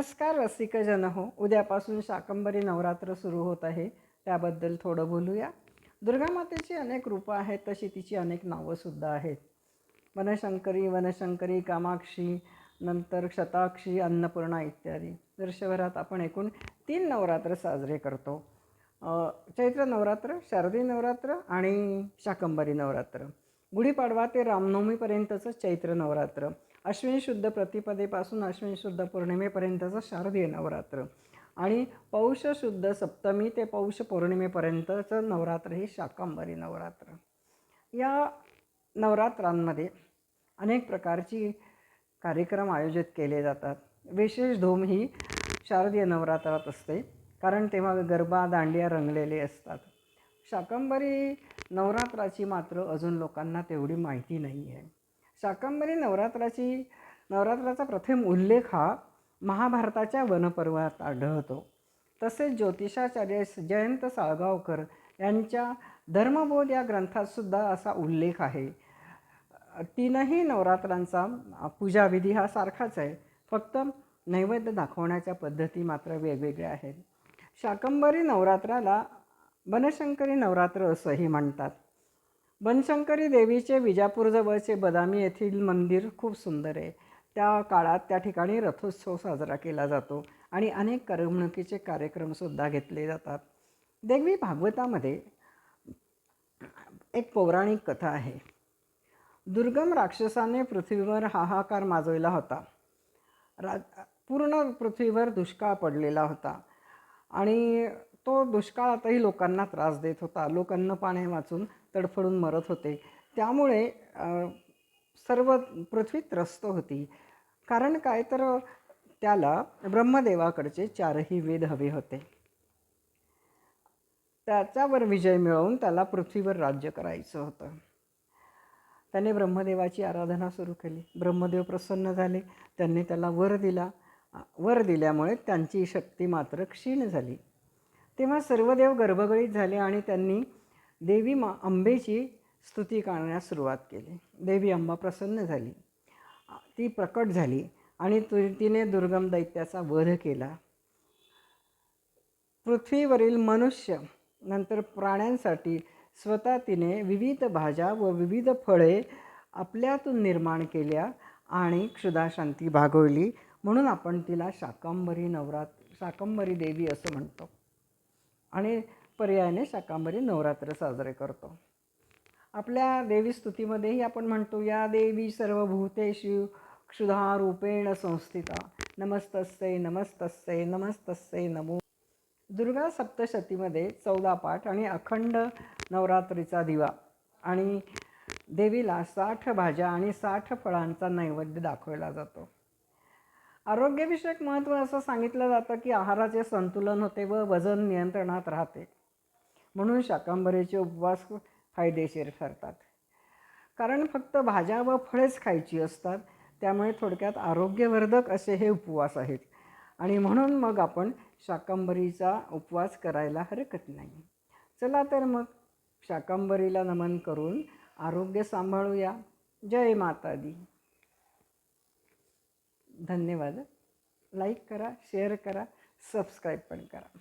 नमस्कार रसिकजन हो. उद्यापासून शाकंबरी नवरात्र सुरू होत आहे. त्याबद्दल थोडं बोलूया. दुर्गा मातेची अनेक रूपं आहेत तशी तिची अनेक नावंसुद्धा आहेत. वनशंकरी वनशंकरी कामाक्षी नंतर शताक्षी अन्नपूर्णा इत्यादी. वर्षभरात आपण एकूण तीन नवरात्र साजरे करतो. चैत्र नवरात्र शारदी नवरात्र आणि शाकंबरी नवरात्र. गुढीपाडवा ते रामनवमीपर्यंतचं चैत्र नवरात्र. अश्विन शुद्ध प्रतिपदेपासून अश्विन शुद्ध पौर्णिमेपर्यंतचं शारदीय नवरात्र. आणि पौष शुद्ध सप्तमी ते पौष पौर्णिमेपर्यंतचं नवरात्र हे शाकंबरी नवरात्र. या नवरात्रांमध्ये अनेक प्रकारची कार्यक्रम आयोजित केले जातात. विशेष धूम ही शारदीय नवरात्रात असते कारण तेव्हा गरबा दांडिया रंगलेले असतात. शाकंबरी नवरात्राची मात्र अजून लोकांना तेवढी माहिती नाही आहे. शाकंबरी नवरात्राची नवरात्राचा प्रथम उल्लेख हा महाभारताच्या वनपर्वात आढळतो. तसेच ज्योतिषाचार्य जयंत साळगावकर यांच्या धर्मबोध या ग्रंथातसुद्धा असा उल्लेख आहे. तीनही नवरात्रांचा पूजाविधी हा सारखाच आहे. फक्त नैवेद्य दाखवण्याच्या पद्धती मात्र वेगवेगळ्या आहेत. शाकंबरी नवरात्राला बनशंकरी नवरात्र असंही म्हणतात. बनशंकरी देवीचे विजापूरजवळचे बदामी येथील मंदिर खूप सुंदर आहे. त्या काळात त्या ठिकाणी रथोत्सव साजरा केला जातो आणि अनेक करमणुकीचे कार्यक्रमसुद्धा घेतले जातात. देवी भागवतामध्ये एक पौराणिक कथा आहे. दुर्गम राक्षसाने पृथ्वीवर हाहाकार माजवला होता. रा पूर्ण पृथ्वीवर दुष्काळ पडलेला होता. आणि तो दुष्काळातही लोकांना त्रास देत होता. लोक अन्न पाणी वाचून तडफडून मरत होते. त्यामुळे सर्व पृथ्वी त्रस्त होती. कारण काय तर त्याला ब्रह्मदेवाकडचे चारही वेद हवे होते. त्याच्यावर विजय मिळवून त्याला पृथ्वीवर राज्य करायचं होतं. त्याने ब्रह्मदेवाची आराधना सुरू केली. ब्रह्मदेव प्रसन्न झाले. त्यांनी त्याला वर दिला. वर दिल्यामुळे त्यांची शक्ती मात्र क्षीण झाली. तेव्हा सर्व देव गर्भगळीत झाले आणि त्यांनी देवी मा अंबेची स्तुती करण्यास सुरुवात केली. देवी अंबा प्रसन्न झाली. ती प्रकट झाली आणि तु तिने दुर्गम दैत्याचा वध केला. पृथ्वीवरील मनुष्य नंतर प्राण्यांसाठी स्वतः तिने विविध भाज्या व विविध फळे आपल्यातून निर्माण केल्या आणि क्षुधाशांती भागवली म्हणून आपण तिला शाकंबरी नवरात्र शाकंबरी देवी असं म्हणतो. आणि पर्यायाने शाकांबरी नवरात्र साजरे करतो. आपल्या देवी स्तुतीमध्येही आपण म्हणतो या देवी सर्वभूतेषु क्षुधा रूपेण संस्थिता. नमस्तस्यै नमस्तस्य नमस्तस्य नमो. दुर्गा सप्तशतीमध्ये चौदा पाठ आणि अखंड नवरात्रीचा दिवा आणि देवीला साठ भाज्या आणि साठ फळांचा नैवेद्य दाखवला जातो. आरोग्यविषयक महत्त्व असं सांगितलं जातं की आहाराचे संतुलन होते व वजन नियंत्रणात राहते. म्हणून शाकांबरीचे उपवास फायदेशीर ठरतात. कारण फक्त भाज्या व फळेच खायची असतात त्यामुळे थोडक्यात आरोग्यवर्धक असे हे उपवास आहेत. आणि म्हणून मग आपण शाकंबरीचा उपवास करायला हरकत नाही. चला तर मग शाकंबरीला नमन करून आरोग्य सांभाळूया. जय माता दी धन्यवाद. लाईक करा शेअर करा सबस्क्राईब पण करा.